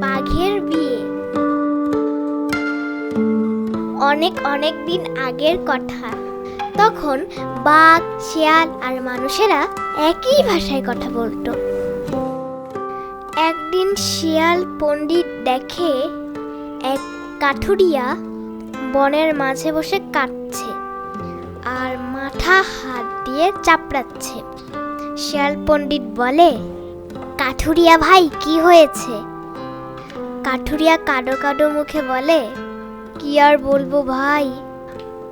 বাঘের বিয়ে। অনেক অনেক দিন আগের কথা। তখন বাঘ, শিয়াল আর মানুষেরা একই ভাষায় কথা বলতো। একদিন শিয়াল পণ্ডিত দেখে এক কাঠুরিয়া বনের মাঝে বসে কাটছে আর মাথা হাত দিয়ে চাপড়াচ্ছে। শিয়াল পণ্ডিত বলে, কাঠুরিয়া ভাই, কি হয়েছে? কাঠুরিয়া কাডো কাডো মুখে বলে, কি আর বলব ভাই?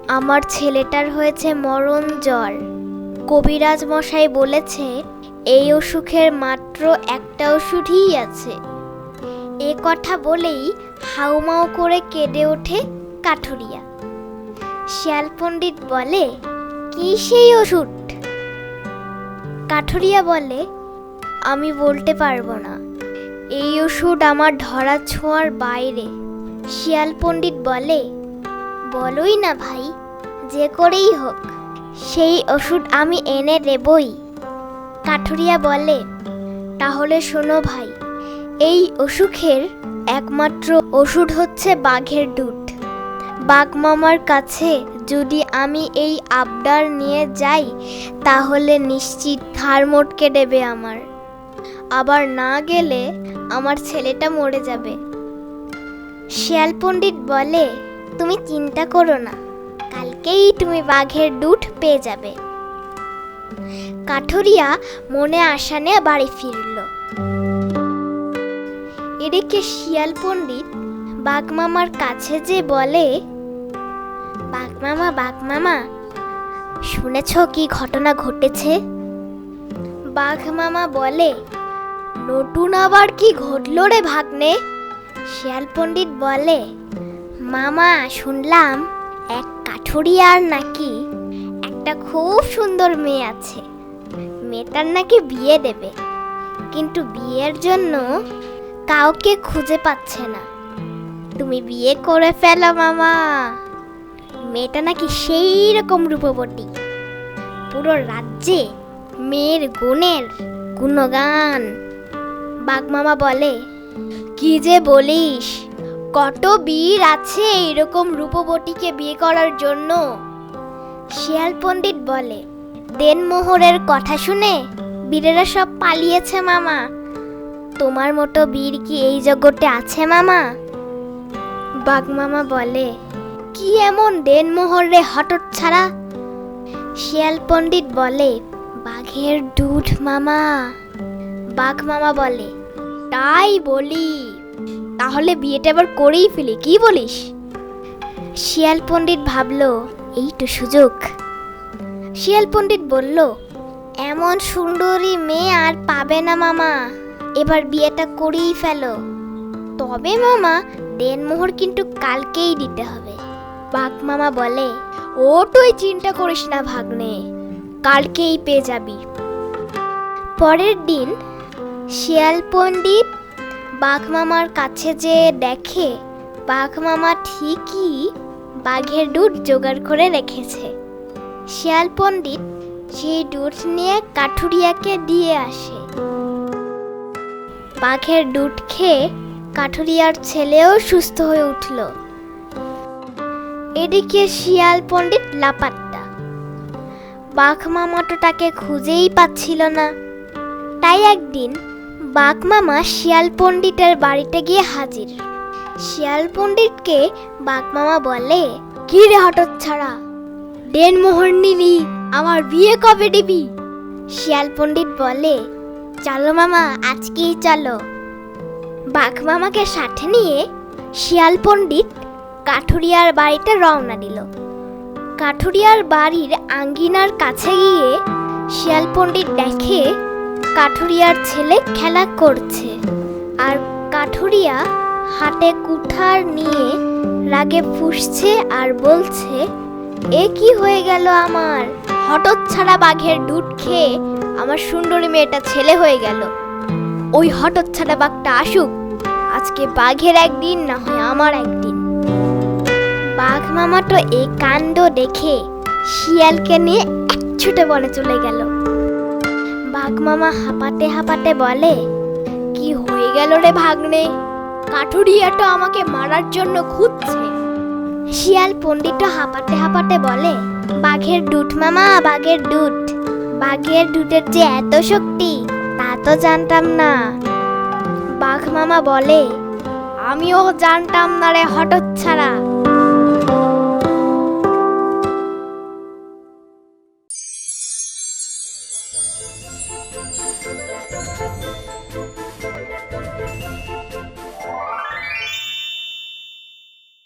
আমার ছেলেটার হয়েছে মরণ জ্বর। কবিরাজ মশাই বলেছে, এই অসুখের মাত্র একটা ওষুধই আছে। এ কথা বলেই হাউমাউ করে কেঁদে ওঠে কাঠুরিয়া। শিয়াল পণ্ডিত বলে, কি সেই ওষুধ? কাঠুরিয়া বলে, আমি বলতে পারব না। এই ওষুধ আমার ধরা ছোঁয়ার বাইরে। শিয়াল পণ্ডিত বলে, বলোই না ভাই, যে করেই হোক, সেই ওষুধ আমি এনে দেবই। কাঠুরিয়া বলে, তাহলে শোনো ভাই, এই অসুখের একমাত্র ওষুধ হচ্ছে বাঘের দুধ। বাঘ মামার কাছে যদি আমি এই আবদার নিয়ে যাই, তাহলে নিশ্চিত হাড় মোটকে দেবে আমার। আবার না গেলে আমার ছেলেটা মরে যাবে। শিয়াল পণ্ডিত বলে, তুমি চিন্তা করো না, কালকেই তুমি বাঘের দুধ পেয়ে যাবে। কাঠুরিয়া মনে আশা নিয়ে বাড়ি ফিরল। এদিকে শিয়াল পণ্ডিত বাঘ মামার কাছে যে বলে বাঘ মামা বাঘ মামা শুনেছ কি ঘটনা ঘটেছে? বাঘ মামা বলে, নতুন আবার কি ঘটলো রে ভাগ্নে? শিয়াল পণ্ডিত বলে, মামা, শুনলাম এক কাঠুরিয়ার নাকি একটা খুব সুন্দর মেয়ে আছে। মেয়েটার নাকি বিয়ে দেবে, কিন্তু বিয়ের জন্য কাউকে খুঁজে পাচ্ছে না। তুমি বিয়ে করে ফেলো, মামা। মেয়েটা নাকি সেই রকম রূপবতী। পুরো রাজ্যে মেয়ের গুণের গুণগান। বাঘমামা বলে, কি যে বলিস, কত বীর আছে এরকম রূপবতীকে বিয়ে করার জন্য? শিয়াল পণ্ডিত বলে, দেনমোহরের কথা শুনে বীরেরা সব পালিয়েছে, মামা। তোমার মতো বীর কি এই জগতে আছে, মামা? বাঘ মামা বলে, কি এমন দেনমোহর রে হঠাৎ ছাড়া? শিয়াল পণ্ডিত বলে, বাঘের দুধ, মামা। বাঘ মামা বলে, তাই বলি। তাহলে বিয়েটা এবার করেই ফেলি, কি বলিস? শিয়াল পণ্ডিত ভাবলো, এই তো সুযোগ। শিয়াল পণ্ডিত বলল, এমন সুন্দরী মেয়ে আর পাবে না, মামা। এবার বিয়েটা করেই ফেলো। তবে মামা দেনমোহর কিন্তু কালকেই দিতে হবে। বাঘ মামা বলে, ও তুই চিন্তা করিস না ভাগ্নে, কালকেই পেয়ে যাবি। পরের দিন শিয়াল পণ্ডিত বাঘ মামার কাছে যে দেখে, বাঘ মামা ঠিকই বাঘের দুধ জোগাড় করে রেখেছে। শিয়াল পণ্ডিত সেই দুধ নিয়ে কাঠুরিয়াকে দিয়ে আসে। বাঘের দুধ খেয়ে কাঠুরিয়ার ছেলেও সুস্থ হয়ে উঠল। এদিকে শিয়াল পণ্ডিত লাপাত্তা। বাঘ মামা তো তাকে খুঁজেই পাচ্ছিল না। তাই একদিন বাঘ মামা শিয়াল পণ্ডিতের বাড়িতে গিয়ে হাজির। শিয়াল পণ্ডিতকে বাঘ মামা বলে, কি রে হঠাৎ ছাড়া? দেন মোহর নিলি আমার বিয়ে কবে দিবি? শিয়াল পণ্ডিত বলে, চলো মামা, আজকেই চলো। বাঘ মামাকে সাথে নিয়ে শিয়াল পণ্ডিত কাঠুরিয়ার বাড়িতে রওনা দিল। কাঠুরিয়ার বাড়ির আঙ্গিনার কাছে গিয়ে শিয়াল পণ্ডিত দেখে কাঠুরিয়ার ছেলে খেলা করছে আর কাঠুরিয়া হাতে কুঠার নিয়ে রাগে ফুসছে আর বলছে, এ কি হয়ে গেল আমার? হঠাৎ ছাড়া বাঘের দুধ খেয়ে আমার সুন্দরী মেয়েটা ছেলে হয়ে গেল। ওই হঠাৎ ছাড়া বাঘটা আসুক। আজকে বাঘের একদিন, না হয় আমার একদিন। বাঘ মামা তো এই কাণ্ড দেখে শিয়ালকে নিয়ে এক ছুটে বনে চলে গেল। বাঘ মামা হাঁপাতে হাঁপাতে বলে, কি হয়ে গেল রে ভাগ্নে? কাঠুরিয়াটা আমাকে মারার জন্য খুঁজছে। শিয়াল পণ্ডিত হাঁপাতে হাঁপাতে বলে, বাঘের দুধ মামা, বাঘের দুধ। বাঘের দুধের যে এত শক্তি তা তো জানতাম না। বাঘ মামা বলে আমিও জানতাম না রে হঠাৎ ছাড়া।